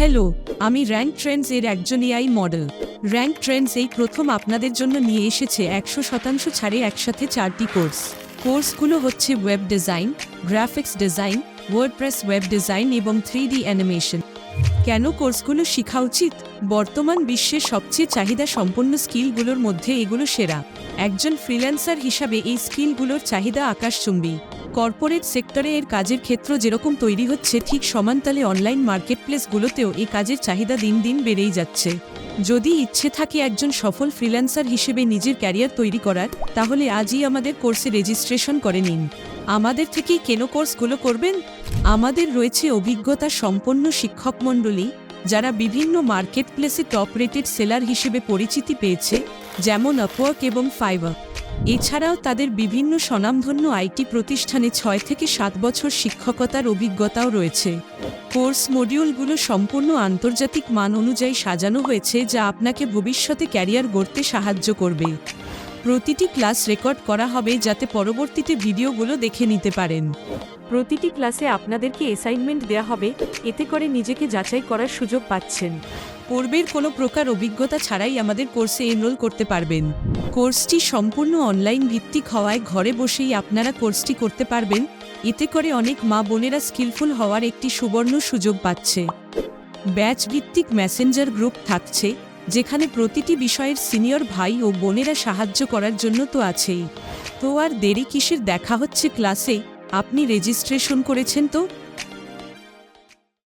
Hello আমি rank Trends এর একজন এআই মডেল র্যাঙ্ক ট্রেন্ডস এই প্রথম আপনাদের জন্য নিয়ে এসেছে একশো শতাংশ ছাড়ে একসাথে চারটি কোর্স। কোর্সগুলো হচ্ছে web design graphics design WordPress web design এবং থ্রি ডি অ্যানিমেশন কেন কোর্সগুলো শেখা উচিত? বর্তমান বিশ্বের সবচেয়ে চাহিদা সম্পন্ন স্কিলগুলোর মধ্যে এগুলো সেরা। একজন ফ্রিল্যান্সার হিসাবে এই স্কিলগুলোর চাহিদা আকাশচুম্বী। কর্পোরেট সেক্টরে এর কাজের ক্ষেত্র যেরকম তৈরি হচ্ছে, ঠিক সমানতালে অনলাইন মার্কেটপ্লেসগুলোতেও এই কাজের চাহিদা দিন দিন বেড়েই যাচ্ছে। যদি ইচ্ছে থাকে একজন সফল ফ্রিল্যান্সার হিসেবে নিজের ক্যারিয়ার তৈরি করার, তাহলে আজই আমাদের কোর্সে রেজিস্ট্রেশন করে নিন। আমাদের থেকেই কেন কোর্সগুলো করবেন? আমাদের রয়েছে অভিজ্ঞতা সম্পন্ন শিক্ষক মণ্ডলী, যারা বিভিন্ন মার্কেটপ্লেসে টপ রেটেড সেলার হিসেবে পরিচিতি পেয়েছে, যেমন আপওয়ার্ক এবং ফাইবার এছাড়াও তাদের বিভিন্ন স্বনামধন্য আইটি প্রতিষ্ঠানে ছয় থেকে সাত বছর শিক্ষকতার অভিজ্ঞতাও রয়েছে। কোর্স মডিউলগুলো সম্পূর্ণ আন্তর্জাতিক মান অনুযায়ী সাজানো হয়েছে যা আপনাকে ভবিষ্যতে ক্যারিয়ার গড়তে সাহায্য করবে। প্রতিটি ক্লাস রেকর্ড করা হবে যাতে পরবর্তীতে ভিডিওগুলো দেখে নিতে পারেন। প্রতিটি ক্লাসে আপনাদেরকে অ্যাসাইনমেন্ট দেওয়া হবে এতে করে নিজেকে যাচাই করার সুযোগ পাচ্ছেন। পূর্বের কোনো প্রকার অভিজ্ঞতা ছাড়াই আমাদের কোর্সে এনরোল করতে পারবেন। কোর্সটি সম্পূর্ণ অনলাইন ভিত্তিক হওয়ায় ঘরে বসেই আপনারা কোর্সটি করতে পারবেন। এতে করে অনেক মা বোনেরা স্কিলফুল হওয়ার একটি সুবর্ণ সুযোগ পাচ্ছে। ব্যাচ ভিত্তিক মেসেঞ্জার গ্রুপ থাকছে। যেখানে প্রতিটি বিষয়ের সিনিয়র ভাই ও বোনেরা সাহায্য করার জন্য তো আছেই। তো আর দেরি কিসের? দেখা হচ্ছে ক্লাসে। আপনি রেজিস্ট্রেশন করেছেন তো?